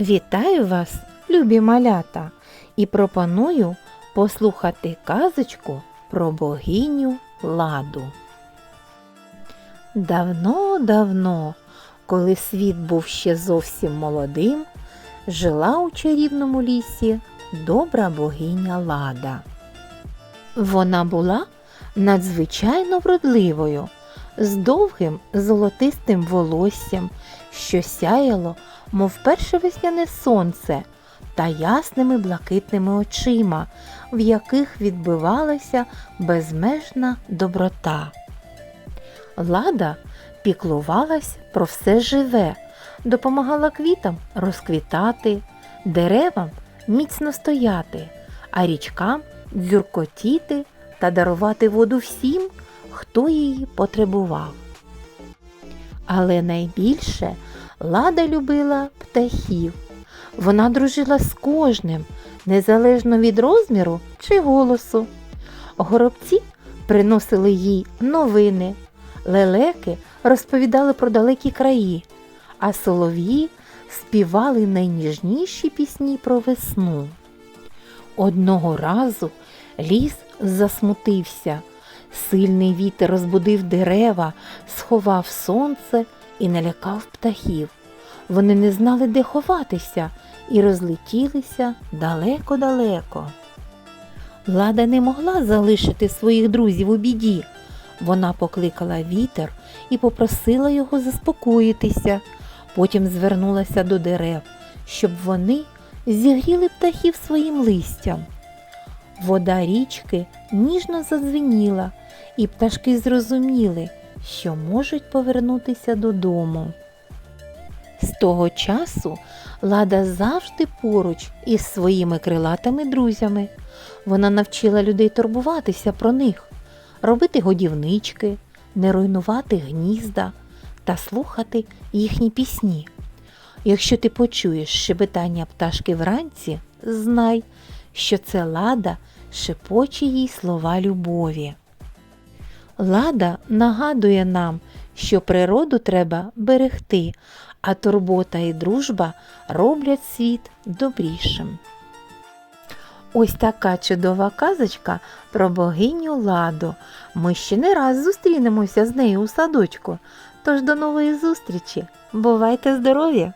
Вітаю вас, любі малята, і пропоную послухати казочку про богиню Ладу. Давно-давно, коли світ був ще зовсім молодим, жила у чарівному лісі добра богиня Лада. Вона була надзвичайно вродливою, з довгим золотистим волоссям, що сяяло, мов перше весняне сонце, та ясними блакитними очима, в яких відбивалася безмежна доброта. Лада піклувалась про все живе, допомагала квітам розквітати, деревам міцно стояти, а річкам дзюркотіти та дарувати воду всім, хто її потребував. Але найбільше Лада любила птахів. Вона дружила з кожним, незалежно від розміру чи голосу. Горобці приносили їй новини, лелеки розповідали про далекі краї, а солов'ї співали найніжніші пісні про весну. Одного разу ліс засмутився. Сильний вітер розбудив дерева, сховав сонце і налякав птахів. Вони не знали, де ховатися, і розлетілися далеко-далеко. Лада не могла залишити своїх друзів у біді. Вона покликала вітер і попросила його заспокоїтися. Потім звернулася до дерев, щоб вони зігріли птахів своїм листям. Вода річки ніжно задзвеніла, і пташки зрозуміли, що можуть повернутися додому. З того часу Лада завжди поруч із своїми крилатими друзями. Вона навчила людей турбуватися про них, робити годівнички, не руйнувати гнізда та слухати їхні пісні. Якщо ти почуєш шебетання пташки вранці, знай, що це лада шепоче їй слова любові. Лада нагадує нам, що природу треба берегти, а турбота і дружба роблять світ добрішим. Ось така чудова казочка про богиню Ладу. Ми ще не раз зустрінемося з нею у садочку. Тож до нової зустрічі. Бувайте здорові!